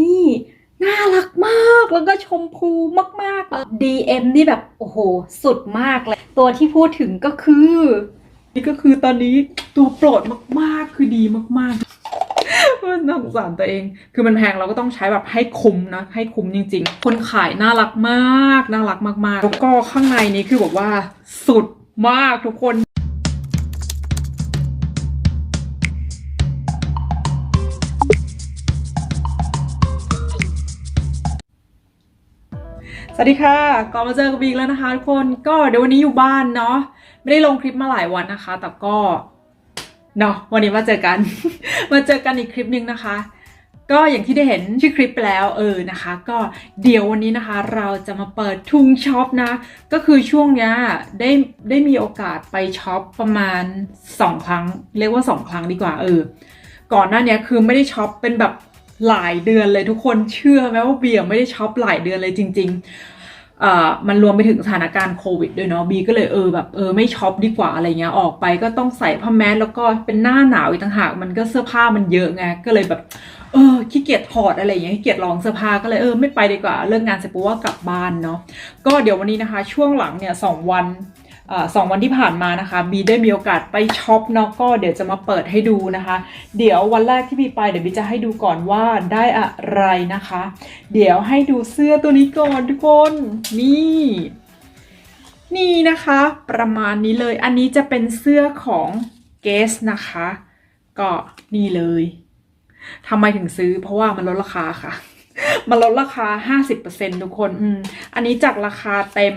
นี่น่ารักมากแล้วก็ชมพูมากๆ DM นี่แบบโอ้โห สุดมากเลย ตัวที่พูดถึงก็คือ นี่ก็คือตอนนี้ตัวโปรดมากๆ คือดีมากๆมันน่าสงสารตัวเอง คือมันแพงเราก็ต้องใช้แบบให้คุ้มนะ ให้คุ้มจริง ๆ คนขายน่ารักมาก น่ารักมากๆ แล้วก็ข้างในนี้คือแบบว่าสุดมากทุกคน วัสดีค่ะก็มาเจอกับบีกแล้วนะคะทุกคนก็เดี๋ยววันนี้อยู่บ้านเนาะไม่ได้ลงคลิปมาหลายวันนะคะ แต่ก็เนาะวันนี้มาเจอกัน มาเจอกันอีกคลิปหนึ่งนะคะ ก็อย่างที่ได้เห็นชื่อคลิปไปแล้วเออนะคะ ก็เดี๋ยววันนี้นะคะ เราจะมาเปิดทุงช็อปนะ ก็คือช่วงเนี้ยได้ได้มีโอกาสไปช็อปประมาณ 2 ครั้ง เรียกว่า 2 ครั้งดีกว่าเออก่อนหน้านี้คือไม่ได้ช็อปเป็นแบบ หลายเดือนเลยทุกคนเชื่อไหมว่าเบียร์ไม่ได้ช็อปหลายเดือนเลยจริงๆเอ่อมันรวมไปถึงสถานการณ์โควิดด้วยเนาะบีก็เลยเออแบบเออไม่ช็อปดีกว่าอะไรเงี้ยออกไปก็ต้องใส่ผ้าแมสแล้วก็เป็นหน้าหนาวอีกต่างหากมันก็เสื้อผ้ามันเยอะไงก็เลยแบบเออขี้เกียจถอดอะไรอย่างเงี้ยขี้เกียจลองเสื้อผ้าก็เลยเออไม่ไปดีกว่าเลิกงานเสร็จปุ๊บว่ากลับบ้านเนาะก็เดี๋ยววันนี้นะคะ ช่วงหลังเนี่ยสองวัน สองวันที่ผ่านมานะคะบีได้มีโอกาสไปช็อปเนาะก็เดี๋ยวจะมาเปิดให้ดูนะคะ เดี๋ยววันแรกที่บีไปเดี๋ยวบีจะให้ดูก่อนว่าได้อะไรนะคะ เดี๋ยวให้ดูเสื้อตัวนี้ก่อนทุกคนนี่นี่นะคะ ประมาณนี้เลยอันนี้จะเป็นเสื้อของเกสนะคะ ก็นี่เลยทำไมถึงซื้อ เพราะว่ามันลดราคาค่ะ มันลดราคา 50%ทุกคน อืม อันนี้จากราคาเต็ม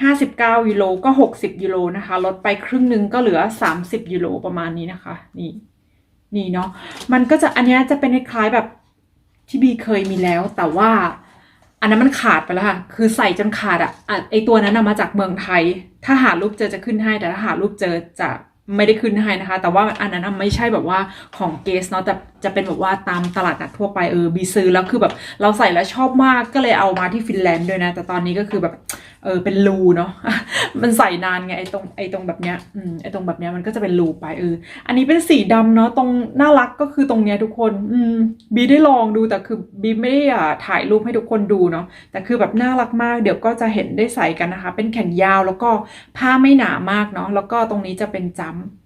59ยูโรก็ 60ยูโรนะคะ ลดไปครึ่งหนึ่งก็เหลือ 30ยูโรประมาณนี้นะคะ นี่ นี่เนาะมันก็จะอันนี้จะเป็นคล้ายแบบที่บีเคยมีแล้ว แต่ว่า อันนั้นมันขาดไปแล้วค่ะ คือใส่จนขาดอะ่ะไอตัวนั้นนะมาจากเมืองไทย ถ้าหารูปเจอจะขึ้นให้แต่ถ้าหารูปเจอจะไม่ได้ขึ้นให้นะคะ แต่ว่าอันนั้นไม่ใช่แบบว่าของเกสเนาะแต่จะเป็นแบบว่าตามตลาดนัดทั่วไปเออบีซื้อแล้วคือแบบเราใส่แล้วชอบมากก็เลยเอามาที่ฟินแลนด์ด้วยนะ แต่ตอนนี้ก็คือแบบ เออเป็นรูเนาะมันใส่นานไงไอตรงไอตรงแบบเนี้ยอืมไอตรงแบบเนี้ยมันก็จะเป็นรูไปเอออันนี้เป็นสีดำเนาะตรงน่ารักก็คือตรงเนี้ยทุกคน อืมบีได้ลองดูแต่คือบีไม่ได้อ่าถ่ายรูปให้ทุกคนดูเนาะแต่คือแบบน่ารักมาก เดี๋ยวก็จะเห็นได้ใส่กันนะคะ เป็นแขนยาวแล้วก็ผ้าไม่หนามากเนาะแล้วก็ตรงนี้จะเป็นจำ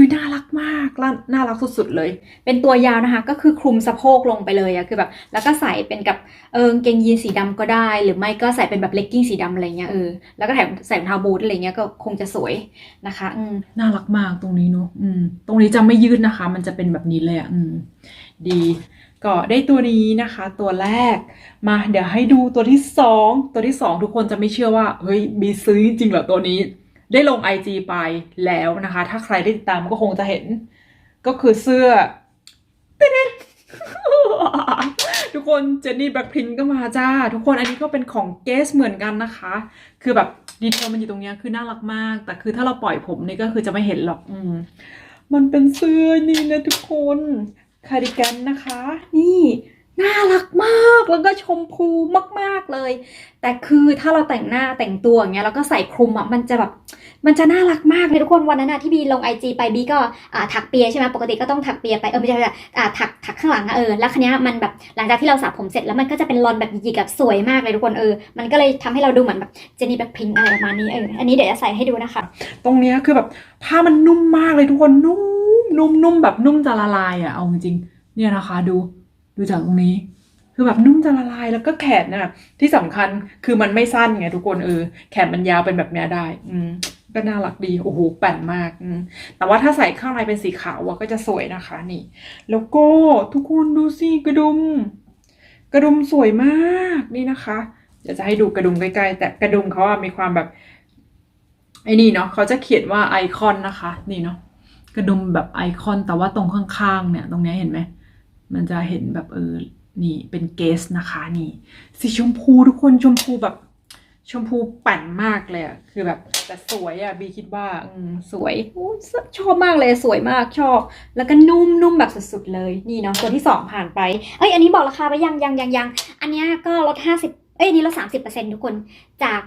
คือน่ารักมากและน่ารักสุดๆเลย เป็นตัวยาวนะคะ ก็คือคลุมสะโพกลงไปเลยอะคือแบบ แล้วก็ใส่เป็นกับเออกางเกงยีนสีดำก็ได้ หรือไม่ก็ใส่เป็นแบบเลกกิ้งสีดำอะไรเงี้ยเออแล้วก็แถมใส่รองเท้าบูทอะไรเงี้ยก็คงจะสวยนะคะ อืมน่ารักมากตรงนี้เนอะอืม ตรงนี้จะไม่ยืดนะคะ มันจะเป็นแบบนี้เลยอะอืม ดีก็ได้ตัวนี้นะคะ ตัวแรกมาเดี๋ยวให้ดูตัวที่สองตัวที่สองทุกคนจะไม่เชื่อว่าเฮ้ยมีซื้อจริงเหรอตัวนี้ ได้ลง IG ไปแล้วนะคะ ถ้าใครได้ติดตามก็คงจะเห็น ก็คือเสื้อเต้นทุกคนเจนนี่แบล็คพิงก็มาจ้า ทุกคนอันนี้ก็เป็นของเกสเหมือนกันนะคะ คือแบบดีเทลมันอยู่ตรงเนี้ยคือน่ารักมาก แต่คือถ้าเราปล่อยผมนี่ก็คือจะไม่เห็นหรอก อืม มันเป็นเสื้อนี่นะทุกคนคาร์ดิแกนนะคะ นี่ น่ารักมากแล้วก็ชมพูมากๆเลย แต่คือถ้าเราแต่งหน้าแต่งตัวอย่างเงี้ยแล้วก็ใส่คลุมอะมันจะแบบมันจะน่ารักมากเลยทุกคนวันนั้นนะที่บีลงไอจีไปบีก็อ่าถักเปียใช่ไหมปกติก็ต้องถักเปียไปเออไม่ใช่ไม่ใช่อ่าถักถักข้างหลังอะเออแล้วคันนี้มันแบบหลังจากที่เราสระผมเสร็จแล้วมันก็จะเป็นรอนแบบหยิกแบบสวยมากเลยทุกคนเออมันก็เลยทำให้เราดูเหมือนแบบเจนี่แบบพิงอะไรประมาณนี้เอออันนี้เดี๋ยวจะใส่ให้ดูนะคะ ตรงเนี้ยคือแบบผ้ามันนุ่มมากเลยทุกคนนุ่มนุ่มนุ่มแบบนุ่มจะละลายอะเอาจริงๆเนี่ยนะคะดู ดูจากตรงนี้ คือแบบนุ่มจะละลายแล้วก็แขนน่ะ ที่สำคัญคือมันไม่สั้นไงทุกคนเออแขนมันยาวเป็นแบบเนี้ยได้ อืมก็น่ารักดี โอ้โห แป่นมากอืมแต่ว่าถ้าใส่ข้างในเป็นสีขาวอะก็จะสวยนะคะนี่ แล้วก็ทุกคนดูสิกระดุม กระดุมสวยมากนี่นะคะเดี๋ยวจะให้ดูกระดุมใกล้ๆ แต่กระดุมเขาอะมีความแบบไอ้นี่เนาะเขาจะเขียนว่าไอคอนนะคะ นี่เนาะกระดุมแบบไอคอนแต่ว่าตรงข้างๆเนี่ย ตรงนี้เห็นไหม มันจะเห็นแบบเออ นี่เป็นเกสนะคะนี่สีชมพูทุกคนชมพูแบบ ชมพูปั่นมากเลยอะคือแบบแต่สวยอะบีคิดว่าอืมสวยอชอบมากเลยสวยมากชอบ แล้วก็นุ่มนุ่มแบบสุดๆเลยนี่เนาะตัวที่สองผ่านไปเอ้ยอันนี้บอกราคาไปยังยังยังยังอันเนี้ยก็ลดห้าสิบเอ้ยนนี้ลดสามสิบเปอร์เซ็นทุกคนจาก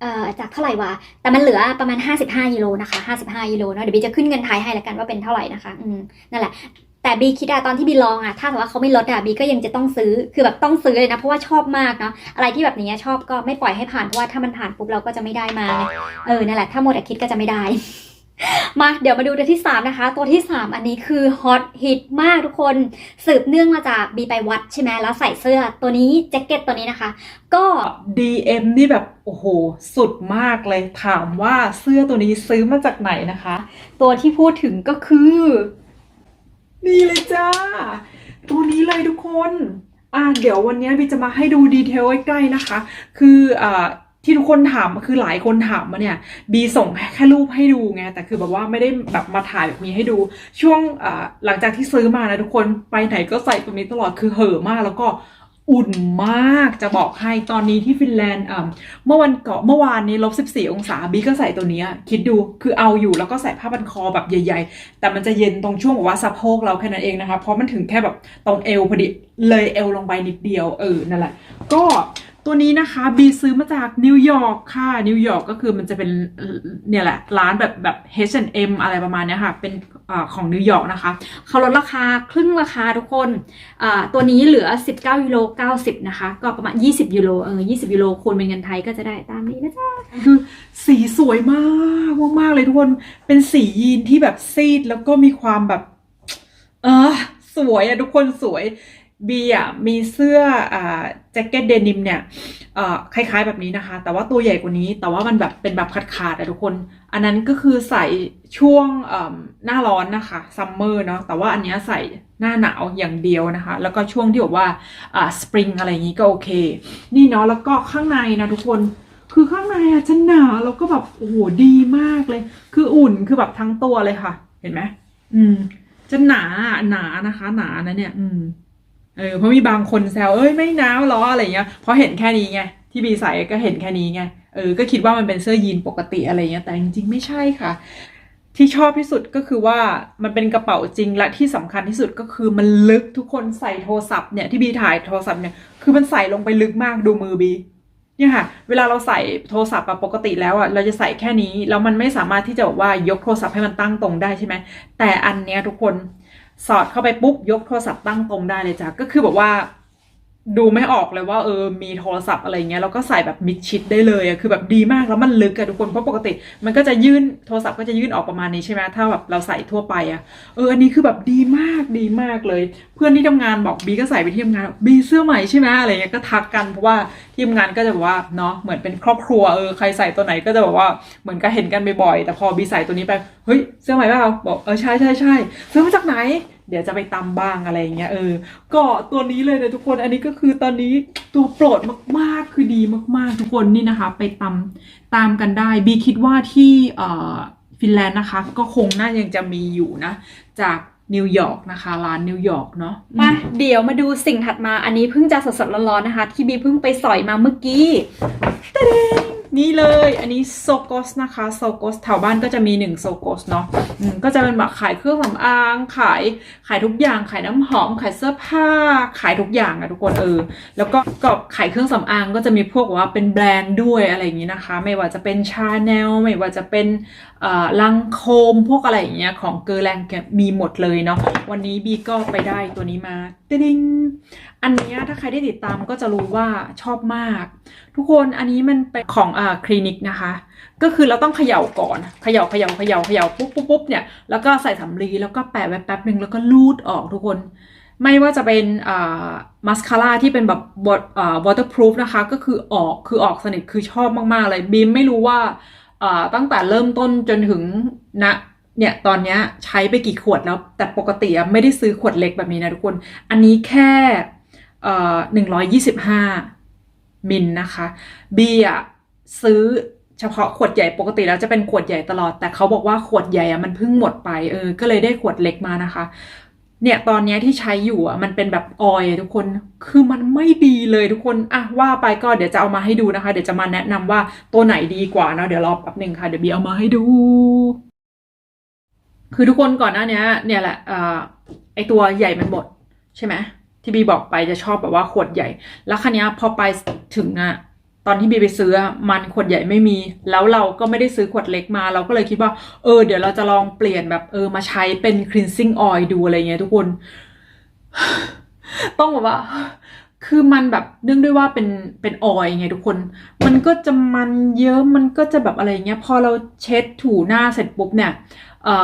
เอ่อจากเท่าไหร่วะ แต่มันเหลือประมาณห้าสิบห้ายูโรนะคะห้าสิบห้ายูโรเนาะ เดี๋ยวบีจะขึ้นเงินไทยให้แล้วกันว่าเป็นเท่าไหร่นะคะ อืม นั่นแหละ แต่บีคิดอะตอนที่บีลองอะถ้าแบบว่าเขาไม่ลดอะบีก็ยังจะต้องซื้อคือแบบต้องซื้อเลยนะ เพราะว่าชอบมากเนาะอะไรที่แบบนี้ชอบก็ไม่ปล่อยให้ผ่านเพราะว่าถ้ามันผ่านปุ๊บเราก็จะไม่ได้มาไงเออนั่นแหละถ้าหมดแต่คิดก็จะไม่ได้ มาเดี๋ยวมาดูตัวที่ 3 นะคะ ตัวที่ 3 อันนี้คือฮอตฮิตมากทุกคนสืบเนื่องมาจากบีไปวัดใช่ไหมแล้วใส่เสื้อตัวนี้แจ็คเก็ตตัวนี้นะคะ ก็ DM นี่แบบโอ้โห สุดมากเลยถามว่าเสื้อตัวนี้ซื้อมาจากไหนนะคะ ตัวที่พูดถึงก็คือ นี่เลยจ้า ตัวนี้เลยทุกคนอ่าเดี๋ยววันนี้บีจะมาให้ดูดีเทลใกล้ๆนะคะ คืออ่าที่ทุกคนถามคือหลายคนถามมาเนี่ยบีส่งแค่รูปให้ดูไงแต่คือแบบว่าไม่ได้แบบมาถ่ายแบบนี้ให้ดู ช่วงอ่าหลังจากที่ซื้อมานะทุกคนไปไหนก็ใส่ตัวนี้ตลอดคือเห่อะมากแล้วก็ อุ่นมากจะบอกให้ตอนนี้ที่ฟินแลนด์เมื่อวันเกาะเมื่อวานนี้ลบ14 องศาบีก็ใส่ตัวนี้คิดดูคือเอาอยู่แล้วก็ใส่ผ้าพันคอแบบใหญ่ ๆ แต่มันจะเย็นตรงช่วงแบบว่าสะโพกเราแค่นั้นเองนะคะ เพราะมันถึงแค่แบบตรงเอวพอดีเลยเอวลงไปนิดเดียวเออนั่นแหละ ก็ ตัวนี้นะคะบีซื้อมาจากนิวยอร์กค่ะ นิวยอร์กก็คือมันจะเป็นเนี่ยแหละ ร้านแบบแบบ H&M อะไรประมาณนี้ค่ะ เป็นอของนิวยอร์กนะคะ เขาลดราคาครึ่งราคาทุกคนตัวนี้เหลือ 19ยูโร90 นะคะ ก็ประมาณ 20ยูโรเออ20ยูโรคูณเป็นเงินไทยก็จะได้ตามนี้นะจ๊ะคือสีสวยมากมากๆเลยทุกคนเป็นสียีนที่แบบซีดแล้วก็มีความแบบ เออสวยอะทุกคนสวย บีอะมีเสื้ออ่าแจ็คเก็ตเดนิมเนี่ยคล้ายๆแบบนี้นะคะ แต่ว่าตัวใหญ่กว่านี้ แต่ว่ามันแบบเป็นแบบขาดๆอะทุกคน อันนั้นก็คือใส่ช่วงหน้าร้อนนะคะซัมเมอร์เนาะ แต่ว่าอันนี้ใส่หน้าหนาวอย่างเดียวนะคะ แล้วก็ช่วงที่แบบว่าสปริงอะไรอย่างนี้ก็โอเค นี่เนาะ แล้วก็ข้างในนะทุกคน คือข้างในอะจะหนาแล้วก็แบบโอ้โหดีมากเลย คืออุ่น คือแบบทั้งตัวเลยค่ะ เห็นไหม อืม จะหนา หนานะคะ หนานะเนี่ย อืม เออเพราะมีบางคนแซวเอ้ยไม่หนาวหรออะไรเงี้ยเพราะเห็นแค่นี้ไงที่บีใส่ก็เห็นแค่นี้ไงเออก็คิดว่ามันเป็นเสื้อยีนปกติอะไรเงี้ยแต่จริงๆไม่ใช่ค่ะ ที่ชอบที่สุดก็คือว่ามันเป็นกระเป๋าจริงและที่สำคัญที่สุดก็คือมันลึกทุกคนใส่โทรศัพท์เนี่ยที่บีถ่ายโทรศัพท์เนี่ยคือมันใส่ลงไปลึกมากดูมือบีเนี่ยค่ะเวลาเราใส่โทรศัพท์ปกติแล้วอะเราจะใส่แค่นี้แล้วมันไม่สามารถที่จะแบบว่ายกโทรศัพท์ให้มันตั้งตรงได้ใช่ไหมแต่อันเนี้ยทุกคน สอดเข้าไปปุ๊บยกโทรศัพท์ตั้งตรงได้เลยจ้ะก็คือแบบว่า ดูไม่ออกเลยว่าเออมีโทรศัพท์อะไรเงี้ยแล้วก็ใส่แบบมิดชิดได้เลยอะคือแบบดีมากแล้วมันลึกอะทุกคนเพราะปกติ มันก็จะยื่นโทรศัพท์ก็จะยื่นออกประมาณนี้ใช่ไหมถ้าแบบเราใส่ทั่วไปอะเอออันนี้คือแบบดีมากดีมากเลย เพื่อนที่ทำงานบอกบีก็ใส่ไปที่ทำงานบีเสื้อใหม่ใช่ไหมอะไรเงี้ยก็ทักกันเพราะว่าที่ทำงานก็จะแบบว่าเนาะเหมือนเป็นครอบครัวเออใครใส่ตัวไหนก็จะแบบว่าเหมือนก็เห็นกันบ่อยๆแต่พอบีใส่ตัวนี้ไปเฮ้ยเสื้อใหม่เปล่าบอกเออใช่ใช่ใช่ซื้อมาจากไหน เดี๋ยวจะไปตำบ้างอะไรเงี้ยเออก็ตัวนี้เลยนะทุกคนอันนี้ก็คือตอนนี้ตัวโปรดมากๆคือดีมากๆทุกคนนี่นะคะ ไปตำตามกันได้บีคิดว่าที่เอ่อฟินแลนด์นะคะ ก็คงน่ายังจะมีอยู่นะ จากนิวยอร์กนะคะร้านนิวยอร์กเนาะมาเดี๋ยวมาดูสิ่งถัดมาอันนี้เพิ่งจะสดๆร้อนๆนะคะ ที่บีเพิ่งไปสอยมาเมื่อกี้ นี่เลย อันนี้โซโกสนะคะโซโกสแถวบ้านก็จะมีหนึ่งโซโกสเนาะก็จะเป็นแบบขายเครื่องสำอาง ขายขายทุกอย่าง ขายน้ำหอม ขายเสื้อผ้า ขายทุกอย่างอะทุกคนเออ แล้วก็ก็ขายเครื่องสำอางก็จะมีพวกว่าเป็นแบรนด์ด้วยอะไรอย่างนี้นะคะ ไม่ว่าจะเป็นชาแนลไม่ว่าจะเป็นอ่อลังโคมพวกอะไรอย่างเงี้ยของเกอร์แลงมีหมดเลยเนาะวันนี้บีก็ไปได้ตัวนี้มาติ๊ง อันนี้ถ้าใครได้ติดตามก็จะรู้ว่าชอบมาก ทุกคนอันนี้มันเป็นของอ่าคลินิกนะคะ ก็คือเราต้องเขย่าก่อนเขย่าเขย่าเขย่าเขย่าปุ๊บปุ๊บปุ๊บเนี่ยแล้วก็ใส่สำลีแล้วก็แปะไว้แป๊บหนึ่งแล้วก็ลูดออกทุกคน ไม่ว่าจะเป็นอ่ามาสคาร่าที่เป็นแบบบออ่า waterproof นะคะ ก็คือออกคือออกสนิทคือชอบมากๆเลยบีมไม่รู้ว่าอ่าตั้งแต่เริ่มต้นจนถึงณเนี่ยตอนนี้ใช้ไปกี่ขวดแล้ว แต่ปกติไม่ได้ซื้อขวดเล็กแบบนี้นะทุกคน อันนี้แค่ เอ่อหนึ่งร้อยยี่สิบห้ามิลนะคะบีอะซื้อเฉพาะขวดใหญ่ปกติแล้วจะเป็นขวดใหญ่ตลอด แต่เขาบอกว่าขวดใหญ่อะมันเพิ่งหมดไปเออ ก็เลยได้ขวดเล็กมานะคะ เนี่ยตอนนี้ที่ใช้อยู่อะมันเป็นแบบออยทุกคนคือมันไม่ดีเลยทุกคนอะว่าไปก็เดี๋ยวจะเอามาให้ดูนะคะ เดี๋ยวจะมาแนะนำว่าตัวไหนดีกว่าเนาะเดี๋ยวรอแป๊บหนึ่งค่ะเดี๋ยวบีเอามาให้ดู คือทุกคนก่อนหน้านี้เนี่ยแหละอ่าไอตัวใหญ่มันหมดใช่ไหม ที่บีบอกไปจะชอบแบบว่าขวดใหญ่ แล้วคันนี้พอไปถึงอะตอนที่บีไปซื้อมันขวดใหญ่ไม่มี แล้วเราก็ไม่ได้ซื้อขวดเล็กมา เราก็เลยคิดว่า เออ เดี๋ยวเราจะลองเปลี่ยนแบบเออมาใช้เป็น cleansing oil ดูอะไรเงี้ยทุกคน ต้องบอกว่า คือมันแบบเนื่องด้วยว่าเป็นเป็นออยล์ไงทุกคน มันก็จะมันเยอะมันก็จะแบบอะไรเงี้ย พอเราเช็ดถูหน้าเสร็จปุ๊บเนี่ย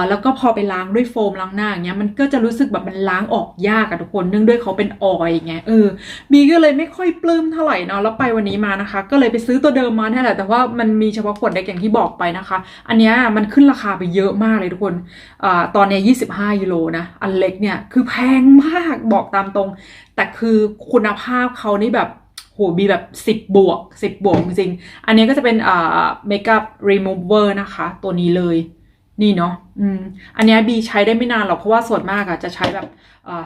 แล้วก็พอไปล้างด้วยโฟมล้างหน้าอย่างเงี้ยมันก็จะรู้สึกแบบมันล้างออกยากอะทุกคนเนื่องด้วยเขาเป็นออยล์ไงเออบีก็เลยไม่ค่อยปลื้มเท่าไหร่เนาะแล้วไปวันนี้มานะคะ ก็เลยไปซื้อตัวเดิมมาเนี่ยแหละแต่ว่ามันมีเฉพาะขวดเล็กอย่างที่บอกไปนะคะ อันเนี้ยมันขึ้นราคาไปเยอะมากเลยทุกคนอ่าตอนเนี้ย25ยูโรนะอันเล็กเนี่ยคือแพงมากบอกตามตรง แต่คือคุณภาพเขานี่แบบโหมีแบบ 10 บวก 10 บวกจริง อันนี้ก็จะเป็นอ่า makeup remover นะคะ ตัวนี้เลย นี่เนาะอืม อันนี้บีใช้ได้ไม่นานหรอกเพราะว่าส่วนมากอะจะใช้แบบ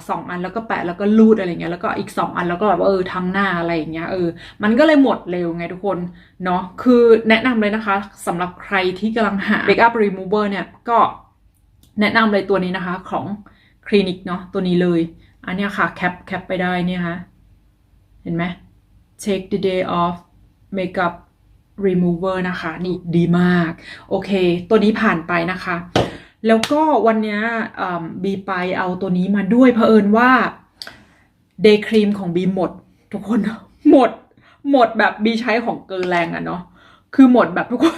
สองอันแล้วก็แปะแล้วก็รูดอะไรเงี้ยแล้วก็อีกสองอันแล้วก็แบบว่าเออทั้งหน้าอะไรอย่างเงี้ยเออ มันก็เลยหมดเร็วไงทุกคนเนาะคือแนะนำเลยนะคะสำหรับใครที่กำลังหา makeup remover เนี่ยก็แนะนำเลยตัวนี้นะคะของคลินิกเนาะตัวนี้เลย อันนี้ค่ะแคปแคปไปได้เนี่ยค่ะเห็นไหม take the day off makeup remover นะคะ นี่ดีมาก โอเค ตัวนี้ผ่านไปนะคะ แล้วก็วันเนี้ยบีไปเอาตัวนี้มาด้วยเผอิญว่า day cream ของบีหมด ทุกคนหมด หมดแบบบีใช้ของเกินแรงอะเนาะคือหมดแบบทุกคน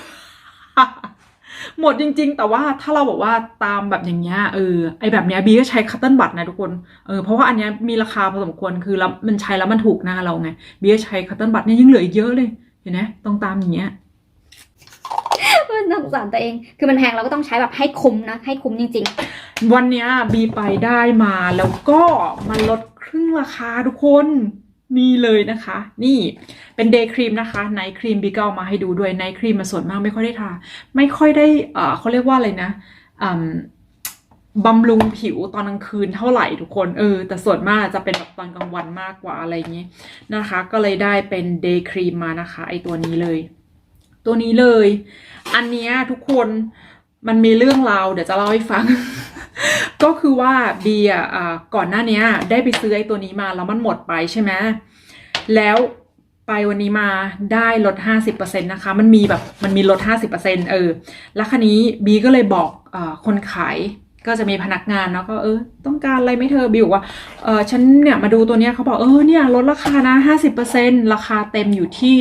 หมดจริง ๆ แต่ว่าถ้าเราบอกว่าตามแบบอย่างเงี้ยเออไอแบบเนี้ยบีก็ใช้คัตเติ้ลบัตนะทุกคนเออเพราะว่าอันเนี้ยมีราคาพอสมควรคือแล้วมันใช้แล้วมันถูกหน้าเราไงบีก็ใช้คัตเติ้ลบัตเนี่ยยังเหลืออีกเยอะเลย เห็นไหมต้องตามอย่างเงี้ยเออน่าสงสารตัวเอง คือมันแพงเราก็ต้องใช้แบบให้คุ้มนะ ให้คุ้มจริงวันเนี้ยบีไปได้มาแล้วก็มันลดครึ่งราคาทุกคนนี่เลยนะคะ นี่เป็นเดย์ครีมนะคะไนท์ครีมบีก็เอามาให้ดูด้วยไนท์ครีมมาส่วนมากไม่ค่อยได้ทา ไม่ค่อยได้เอ่อเขาเรียกว่าอะไรนะอืม บำรุงผิวตอนกลางคืนเท่าไหร่ทุกคนเออ แต่ส่วนมากจะเป็นแบบตอนกลางวันมากกว่าอะไรอย่างนี้นะคะ ก็เลยได้เป็นเดย์ครีมมานะคะ ไอตัวนี้เลย ตัวนี้เลย อันเนี้ยทุกคนมันมีเรื่องราวเดี๋ยวจะเล่าให้ฟัง ก็คือว่าบีอ่าก่อนหน้านี้ได้ไปซื้อไอตัวนี้มาแล้วมันหมดไปใช่ไหมแล้วไปวันนี้มาได้ลด 50%นะคะ มันมีแบบมันมีลด 50%เออ แล้วคันนี้บีก็เลยบอกอคนขาย ก็จะมีพนักงานเนาะก็เออต้องการอะไรไหม่เธอบีบอกว่าเออฉันเนี่ยมาดูตัวเนี้ยเขาบอกเออเนี่ยลดราคานะ 50%ราคาเต็มอยู่ที่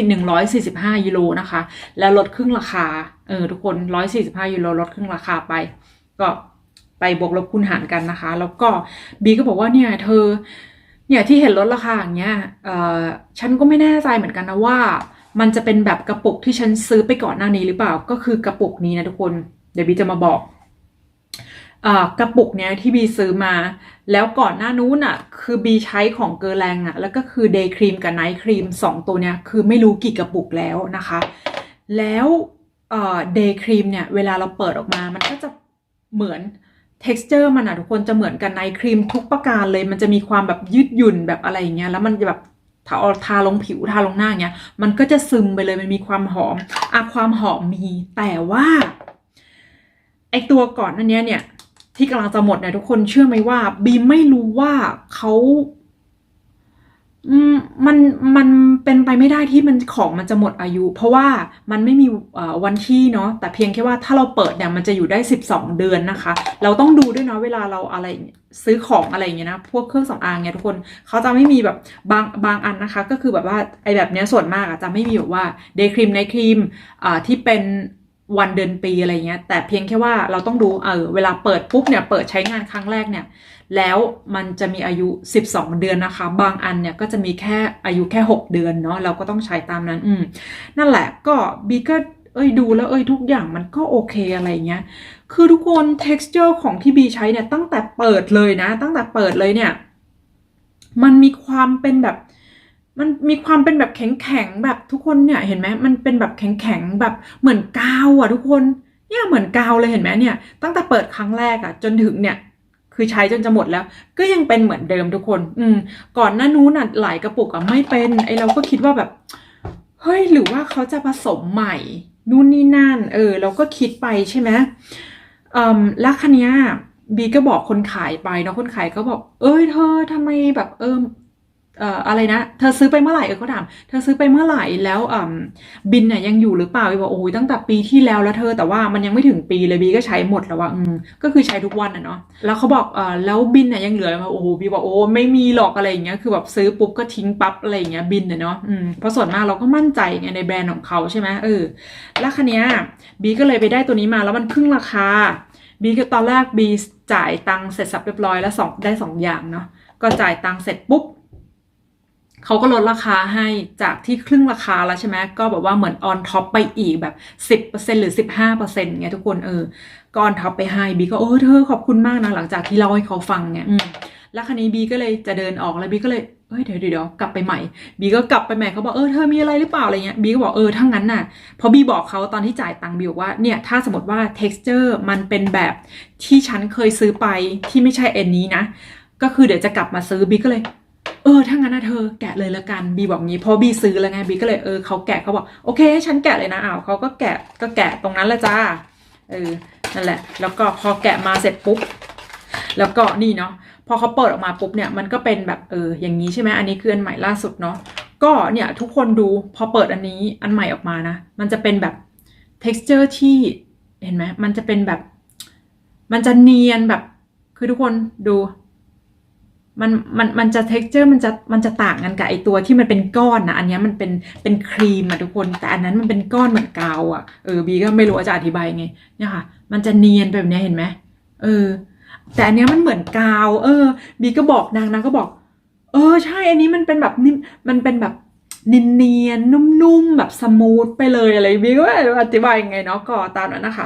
145ยูโรนะคะ แล้วลดครึ่งราคาเออทุกคน 145ยูโรลดครึ่งราคาไป ก็ไปบวกลบคูณหารกันนะคะ แล้วก็บีก็บอกว่าเนี่ยเธอเนี่ยที่เห็นลดราคาอย่างเงี้ยเออฉันก็ไม่แน่ใจเหมือนกันนะว่า มันจะเป็นแบบกระปุกที่ฉันซื้อไปก่อนหน้านี้หรือเปล่าก็คือกระปุกนี้นะทุกคนเดี๋ยวบีจะมาบอก กระปุกเนี้ยที่บีซื้อมา แล้วก่อนหน้านู้นอะ คือบีใช้ของเกอร์แรงอะ แล้วก็คือเดย์ครีมกับไนท์ครีมสองตัวเนี้ยคือไม่รู้กี่กระปุกแล้วนะคะ แล้วเดย์ครีมเนี่ยเวลาเราเปิดออกมามันก็จะเหมือน texture มันอะทุกคนจะเหมือนกันไนท์ครีมทุกประการเลย มันจะมีความแบบยืดหยุ่นแบบอะไรอย่างเงี้ยแล้วมันจะแบบทาเอาทาลงผิวทาลงหน้าเงี้ยมันก็จะซึมไปเลยมันมีความหอมอะความหอมมี แต่ว่าไอตัวก่อนอันเนี้ยเนี่ย ที่กำลังจะหมดเนี่ยทุกคนเชื่อไหมว่า บีมไม่รู้ว่าเขามันมันเป็นไปไม่ได้ที่มันของมันจะหมดอายุ เพราะว่ามันไม่มีวันที่เนาะแต่เพียงแค่ว่าถ้าเราเปิดเนี่ยมันจะอยู่ได้ 12 เดือนนะคะ เราต้องดูด้วยเนาะเวลาเราอะไรซื้อของอะไรอย่างเงี้ยนะพวกเครื่องสำอางเนี่ยทุกคนเขาจะไม่มีแบบบางบางอันนะคะ ก็คือแบบว่าไอแบบเนี้ยส่วนมากอะจะไม่มีแบบว่าเดย์ครีมไนท์ครีมอ่าที่เป็น วันเดือนปีอะไรเงี้ย แต่เพียงแค่ว่าเราต้องดูเออเวลาเปิดปุ๊บเนี่ยเปิดใช้งานครั้งแรกเนี่ย แล้วมันจะมีอายุ 12 เดือนนะคะ บางอันเนี่ยก็จะมีแค่อายุแค่ 6 เดือนเนาะเราก็ต้องใช้ตามนั้น อืมนั่นแหละก็บีก็เอ้ยดูแล้วเอ้ยทุกอย่างมันก็โอเคอะไรเงี้ย คือทุกคน texture ของที่บีใช้เนี่ยตั้งแต่เปิดเลยนะ ตั้งแต่เปิดเลยเนี่ย มันมีความเป็นแบบ มันมีความเป็นแบบแข็งๆแบบทุกคนเนี่ยเห็นไหมมันเป็นแบบแข็งๆแบบเหมือนกาวอะทุกคนเนี่ยเหมือนกาวเลยเห็นไหมเนี่ยตั้งแต่เปิดครั้งแรกอะจนถึงเนี่ยคือใช้จนจะหมดแล้ว ก็ยังเป็นเหมือนเดิมทุกคน อืม ก่อนหน้านู้นอะหลายกระปุกอะไม่เป็นไอเราก็คิดว่าแบบเฮ้ยหรือว่าเขาจะผสมใหม่นู่นนี่นั่น เออ เราก็คิดไปใช่ไหมอืมแล้วคันนี้บีก็บอกคนขายไปเนาะคนขายก็บอก เอ้ยเธอทำไมแบบเออ อะไรนะ เธอซื้อไปเมื่อไหร่เออเขาถาม เธอซื้อไปเมื่อไหร่แล้วบินน่ะยังอยู่หรือเปล่าบีบอกโอ้ยตั้งแต่ปีที่แล้วแล้วเธอแต่ว่ามันยังไม่ถึงปีเลยบีก็ใช้หมดแล้วว่าอืมก็คือใช้ทุกวันอะเนาะแล้วเขาบอกเออแล้วบินน่ะยังเหลือไหมโอ้โหบีบอกโอ้ไม่มีหรอกอะไรอย่างเงี้ยคือแบบซื้อปุ๊บก็ทิ้งปั๊บอะไรอย่างเงี้ยบินน่ะเนาะอืมเพราะส่วนมากเราก็มั่นใจไงในแบรนด์ของเขาใช่ไหมเออแล้วคันเนี้ยบีก็เลยไปได้ตัวนี้มาแล้วมันครึ่งราคาบีก็ตอนแรกบีจ่ายตังค์เสร็จสับเรียบร้อยแล้วสองได้สองอย่างเนาะก็จ่ายตังค์เสร็จปุ๊บ เขาก็ลดราคาให้จากที่ครึ่งราคาแล้วใช่ไหมก็แบบว่าเหมือนออนท็อปไปอีกแบบ 10%หรือ 15%เงี้ยทุกคนเออก็ออนท็อปไปให้บีก็เออเธอขอบคุณมากนะหลังจากที่เล่าให้เขาฟังไงอืมแล้วคันนี้บีก็เลยจะเดินออกแล้วบีก็เลยเอ้ยเดี๋ยวเดี๋ยวเดี๋ยวกลับไปใหม่บีก็กลับไปใหม่เขาบอกเออเธอมีอะไรหรือเปล่าอะไรเงี้ยบีก็บอกเออถ้างั้นน่ะเพราะบีบอกเขาตอนที่จ่ายตังค์บีบอกว่าเนี่ยถ้าสมมติว่า texture มันเป็นแบบที่ฉันเคยซื้อไปที่ไม่ใช่เอ็นนี้นะ ก็คือเดี๋ยวจะกลับมาซื้อบีก็เลย เออถ้างั้นนะเธอแกะเลยละกันบีบอกงี้เพราะบีซื้อแล้วไงบีก็เลยเออเขาแกะเขาบอกโอเคฉันแกะเลยนะอ้าวเขาก็แกะก็แกะตรงนั้นละจ้าเออนั่นแหละ แล้วก็พอแกะมาเสร็จปุ๊บแล้วก็นี่เนาะพอเขาเปิดออกมาปุ๊บเนี่ยมันก็เป็นแบบเอออย่างนี้ใช่ไหมอันนี้คืออันใหม่ล่าสุดเนาะก็เนี่ยทุกคนดูพอเปิดอันนี้อันใหม่ออกมานะ มันจะเป็นแบบ texture ที่เห็นไหมมันจะเป็นแบบ มันจะเนียนแบบ คือทุกคนดู มันมันมันจะ texture มันจะมันจะต่างกันกับไอตัวที่มันเป็นก้อนนะอันนี้มันเป็นเป็นครีมอะทุกคนแต่อันนั้นมันเป็นก้อนเหมือนกาวอะเออบีก็ไม่รู้จะอธิบายไงเนี่ยค่ะ มันจะเนียนแบบนี้เห็นไหมเออ แต่อันนี้มันเหมือนกาว เออ บีก็บอกนางนางก็บอก เออใช่อันนี้มันเป็นแบบนิ่มมันเป็นแบบเนียนๆนุ่มๆแบบสมูทไปเลยอะไรบีก็ไม่รู้อธิบายยังไงเนาะก็ตามนั้นนะคะ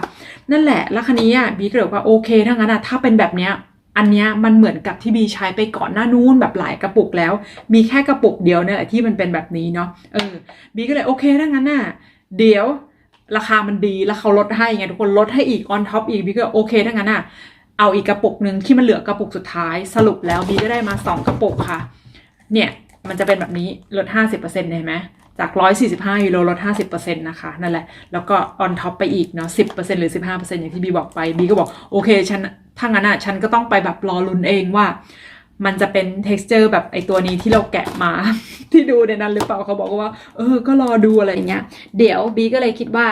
นั่นแหละแล้วคันนี้อะบีก็เลยว่าโอเคถ้างั้นอะถ้าเป็นแบบเนี้ย อันเนี้ยมันเหมือนกับที่บีใช้ไปก่อนหน้านู้นแบบหลายกระปุกแล้ว มีแค่กระปุกเดียวเนี่ยแหละที่มันเป็นแบบนี้เนาะเออบีก็เลยโอเคถ้างั้นน่ะเดี๋ยวราคามันดีแล้วเขาลดให้ไงทุกคนลดให้อีกออนท็อปอีกบีก็โอเคถ้างั้นน่ะเอาอีกกระปุกหนึ่งที่มันเหลือกระปุกสุดท้ายสรุปแล้วบีก็ได้มาสองกระปุกค่ะ เนี่ยมันจะเป็นแบบนี้ลด 50%เห็นไหม จาก 145ยูโรลด 50%นะคะ นั่นแหละ แล้วก็ออนท็อปไปอีกเนาะ 10%หรือ 15%อย่างที่บีบอกไป บีก็บอกโอเค ฉัน ถ้างั้นอะ ฉันก็ต้องไปแบบรอลุ้นเองว่า มันจะเป็น texture แบบไอตัวนี้ที่เราแกะมา ที่ดูในนั้นหรือเปล่า เขาบอกว่า เออ ก็รอดูอะไรอย่างเงี้ย เดี๋ยวบีก็เลยคิดว่า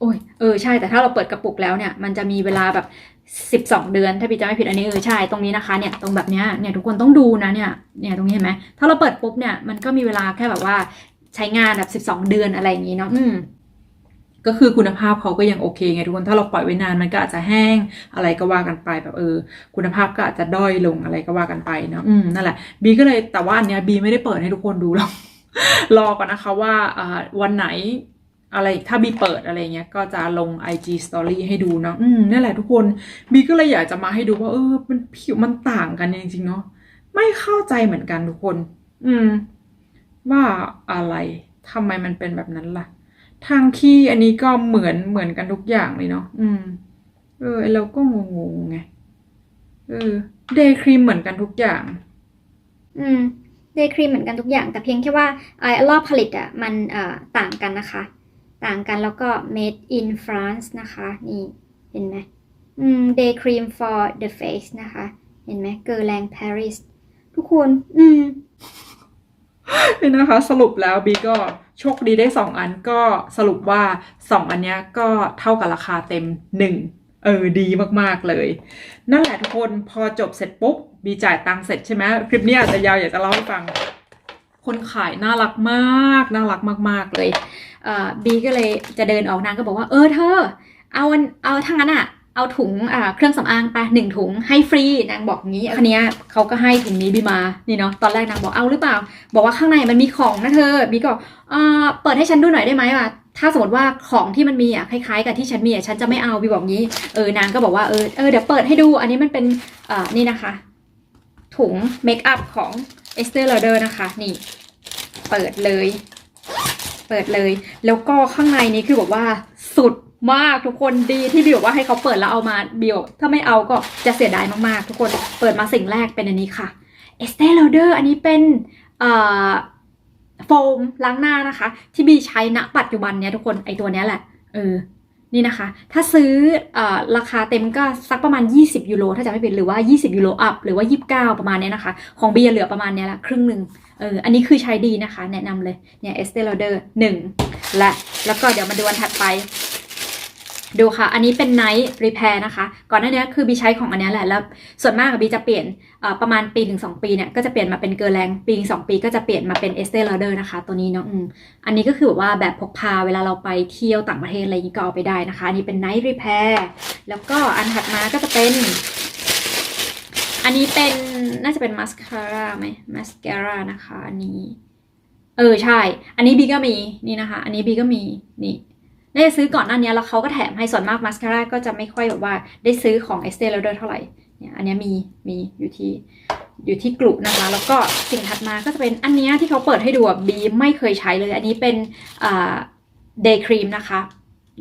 โอ้ย เออ ใช่ แต่ถ้าเราเปิดกระปุกแล้วเนี่ย มันจะมีเวลาแบบ 12 เดือน ถ้าพี่จำไม่ผิดอันนี้เออ ใช่ ตรงนี้นะคะ เนี่ย ตรงแบบเนี้ย เนี่ย ทุกคนต้องดูนะ เนี่ย เนี่ย ตรงนี้เห็นไหมถ้าเราเปิดปุ๊บเนี่ย มันก็มีเวลาแค่แบบว่า ใช้งานแบบ 12 เดือนอะไรอย่างงี้เนาะอืมก็คือคุณภาพเขาก็ยังโอเคไงทุกคนถ้าเราปล่อยไว้นานมันก็อาจจะแห้งอะไรก็ว่ากันไปแบบเออ คุณภาพก็อาจจะด้อยลงอะไรก็ว่ากันไปเนาะอืมนั่นแหละบีก็เลยแต่ว่าอันเนี้ยบีไม่ได้เปิดให้ทุกคนดูหรอกรอก่อนนะคะว่าอ่าวันไหนอะไรถ้าบีเปิดอะไรเงี้ยก็จะลง IG Story ให้ดูเนาะอืมนั่นแหละทุกคนบีก็เลยอยากจะมาให้ดูว่าเออมันผิวมันต่างกันจริงๆเนาะไม่เข้าใจเหมือนกันทุกคน อืม ว่าอะไรทำไมมันเป็นแบบนั้นล่ะ ทางที่อันนี้ก็เหมือนเหมือนกันทุกอย่างเลยเนาะอืม เออเราก็งงๆไงเออเดย์ครีมเหมือนกันทุกอย่าง อืมเดย์ครีมเหมือนกันทุกอย่าง แต่เพียงแค่ว่าไอ้รอบผลิตอะมันเอ่อต่างกันนะคะ ต่างกันแล้วก็ made in France นะคะ นี่เห็นไหมอืม day cream for the face นะคะ เห็นไหมเกอร์แรง Paris ทุกคน อืม นี่นะคะสรุปแล้วบีก็โชคดีได้สองอันก็สรุปว่าสองอันเนี้ยก็เท่ากับราคาเต็มหนึ่งเออดีมากๆเลย นั่นแหละทุกคนพอจบเสร็จปุ๊บบีจ่ายตังค์เสร็จใช่ไหมคลิปนี้อาจจะยาวอยากจะเล่าให้ฟัง คนขายน่ารักมากน่ารักมาก ๆเลยเอ่อบีก็เลยจะเดินออกนางก็บอกว่าเออเธอ เอาเอาทั้งนั้นอะ เอาถุงเครื่องสำอางไปหนึ่งถุงให้ฟรีนางบอกงี้คันนี้เขาก็ให้ถุงนี้บีมานี่เนาะตอนแรกนางบอกเอาหรือเปล่า บอกว่าข้างในมันมีของนะเธอบีก็อ่าเปิดให้ฉันดูหน่อยได้ไหมว่าถ้าสมมติว่าของที่มันมีอะคล้ายๆกับที่ฉันมีอะฉันจะไม่เอาบีบอกงี้เออนางก็บอกว่าเออเออเดี๋ยวเปิดให้ดูอันนี้มันเป็นอ่านี่นะคะ ถุงเมคอัพของ Estee Lauder นะคะนี่ เปิดเลย เปิดเลย แล้วก็ข้างในนี้คือบอกว่าสุด มากทุกคนดีที่บิวบอกว่าให้เขาเปิดแล้วเอามาบิวถ้าไม่เอาก็จะเสียดายมากๆ ทุกคนเปิดมาสิ่งแรกเป็นอันนี้ค่ะ Estee Lauder อันนี้เป็นโฟมล้างหน้านะคะ ที่บีใช้ณปัจจุบันเนี้ยทุกคนไอตัวเนี้ยแหละเออนี่นะคะ ถ้าซื้ออราคาเต็มก็สักประมาณ 20 ยูโร ถ้าจำไม่ผิดหรือว่า 20 ยูโรอัพหรือว่า 29 ประมาณเนี้ยนะคะ ของเบียร์เหลือประมาณเนี้ยละครึ่งหนึ่งเอออันนี้คือใช้ดีนะคะ แนะนำเลยเนี่ย Estee Lauder 1และแล้วก็เดี๋ยวมาดูอันถัดไป ดูค่ะ อันนี้เป็น Night Repair นะคะ ก่อนหน้านี้คือบีใช้ของอันนี้แหละ แล้วส่วนมากบีจะเปลี่ยนประมาณปีถึงสองปีเนี่ย ก็จะเปลี่ยนมาเป็นเกอร์แรงปีถึงสองปีก็จะเปลี่ยนมาเป็น Estee Lauder นะคะ ตัวนี้เนาะอันนี้ก็คือแบบว่าแบบพกพาเวลาเราไปเที่ยวต่างประเทศอะไรอย่างนี้ก็เอาไปได้นะคะ อันนี้เป็น Night Repair แล้วก็อันถัดมาก็จะเป็น อันนี้เป็นน่าจะเป็นมาสคาร่าไหมมาสคาร่านะคะ อันนี้ เออใช่ อันนี้บีก็มีนี่นะคะ อันนี้บีก็มีนี่ น่าจะซื้อก่อนหน้านี้แล้วเขาก็แถมให้ส่วนมากมาสคาร่าก็จะไม่ค่อยแบบว่าได้ซื้อของ Estee Lauder เท่าไหร่เนี่ยอันนี้มีมีอยู่ที่อยู่ที่กลุ่นะคะ แล้วก็สิ่งถัดมาก็จะเป็นอันนี้ที่เขาเปิดให้ดูบีไม่เคยใช้เลย อันนี้เป็นอ่า day cream นะคะ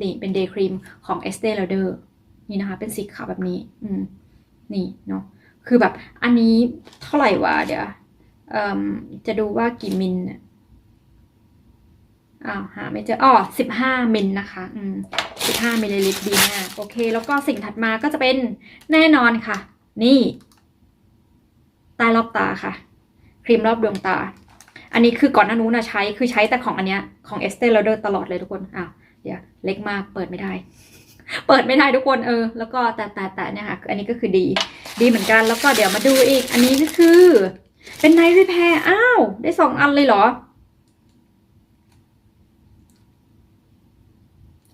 นี่เป็น day cream ของ Estee Lauder นี่นะคะ เป็นสีขาวแบบนี้อืมนี่เนาะคือแบบอันนี้เท่าไหร่วะเดี๋ยวเอ่มจะดูว่ากี่มิลน่ะ อ้าวหาไม่เจออ๋อสิบห้ามิลนะคะ อืมสิบห้ามิลลิลิตรดีมากโอเค แล้วก็สิ่งถัดมาก็จะเป็นแน่นอนค่ะ นี่ใต้รอบตาค่ะ ครีมรอบดวงตา อันนี้คือก่อนหน้านู้นนะใช้คือใช้แต่ของอันเนี้ยของ Estee Lauder ตลอดเลยทุกคนอ้าวเดี๋ยวเล็กมากเปิดไม่ได้ เปิดไม่ได้ทุกคนเออ แล้วก็แต่แต่แต่เนี่ยค่ะ อันนี้ก็คือดี ดีเหมือนกันแล้วก็เดี๋ยวมาดูอีก อันนี้ก็คือ เป็น Night Repair อ้าว ได้สองอันเลยเหรอ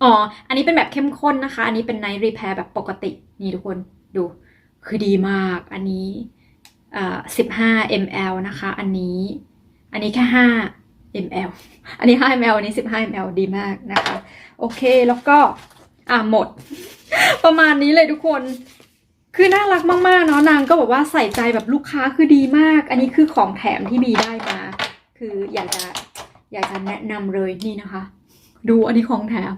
อ๋อ อันนี้เป็นแบบเข้มข้นนะคะ อันนี้เป็น Night Repair แบบปกติ นี่ทุกคนดู คือดีมาก อันนี้อ่า15 ml นะคะ อันนี้ อันนี้แค่5 ml อันนี้5 ml อันนี้ 15 ml ดีมากนะคะ โอเค แล้วก็ อ่าหมด ประมาณนี้เลยทุกคน คือน่ารักมาก ๆ เนาะ นางก็บอกว่าใส่ใจแบบลูกค้าคือดีมาก อันนี้คือของแถมที่บีได้มา คืออยากจะ อยากจะแนะนำเลยนี่นะคะ ดูอันนี้ของแถม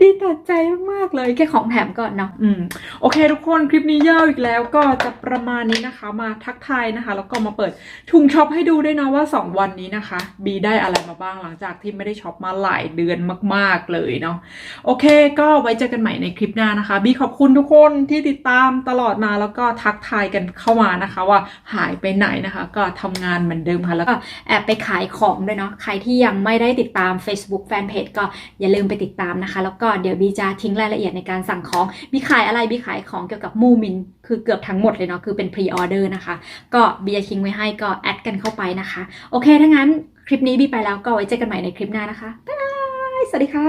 ดีต่อใจมากๆเลยแค่ของแถมก่อนเนาะอืมโอเค ทุกคนคลิปนี้ยาวอีกแล้วก็จะประมาณนี้นะคะ มาทักทายนะคะ แล้วก็มาเปิดถุงช็อปให้ดูด้วยนะว่า 2 วันนี้นะคะ บีได้อะไรมาบ้างหลังจากที่ไม่ได้ช็อปมาหลายเดือนมาก ๆเลยเนาะโอเค ก็ไว้เจอกันใหม่ในคลิปหน้านะคะ บีขอบคุณทุกคนที่ติดตามตลอดมาแล้วก็ทักทายกันเข้ามานะคะ ว่าหายไปไหนนะคะ ก็ทำงานเหมือนเดิมค่ะแล้วก็แอบไปขายของด้วยเนาะใครที่ยังไม่ได้ติดตาม Facebook Fanpage ก็อย่าลืมไปติดตามนะคะแล้วก็เดี๋ยวบีจะทิ้งรายละเอียดในการสั่งของบีขายอะไรบีขายของเกี่ยวกับมูมิน คือเกือบทั้งหมดเลยเนาะคือเป็นพรีออเดอร์นะคะ ก็บีจะทิ้งไว้ให้ก็แอดกันเข้าไปนะคะ โอเคถ้างั้นคลิปนี้บีไปแล้วก็ไว้เจอกันใหม่ในคลิปหน้านะคะบ๊ายบายสวัสดีค่ะ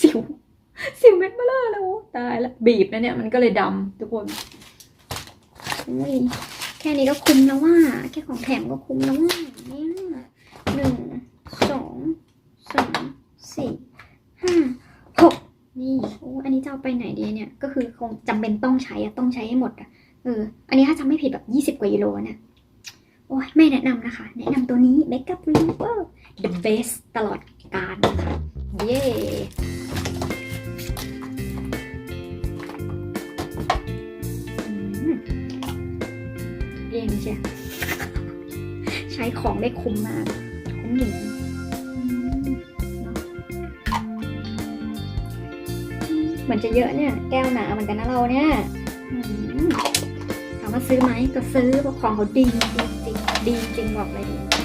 สิวสิวเม็ดเบลอแล้วตายแล้วบีบนะเนี่ยมันก็เลยดำทุกคนอุ้ยแค่นี้ก็คุ้มแล้วว่า แค่ของแถมก็คุ้มแล้วว่าเนี่ยหนึ่งสอง สามสี่ห้าหกนี่โอ้อันนี้จะเอาไปไหนดีเนี่ย ก็คือคงจำเป็นต้องใช้อะต้องใช้ให้หมดอะเออ อันนี้ถ้าจำไม่ผิดแบบยี่สิบกว่ากิโลเนี่ยโอ้ยไม่แนะนำนะคะ แนะนำตัวนี้ Makeup Remover the best ตลอดกาลนะคะเย้อืมเองใช่ใช้ของได้คุ้มมาก คุ้มหนึ่ง มือนจะเยอะเนี่ย แก้วหนาเหมือนกันนะเราเนี่ยถามว่าซื้อไหมก็ซื้อเพราะของเขาดีจริงจริงดีจริงบอกเลยดี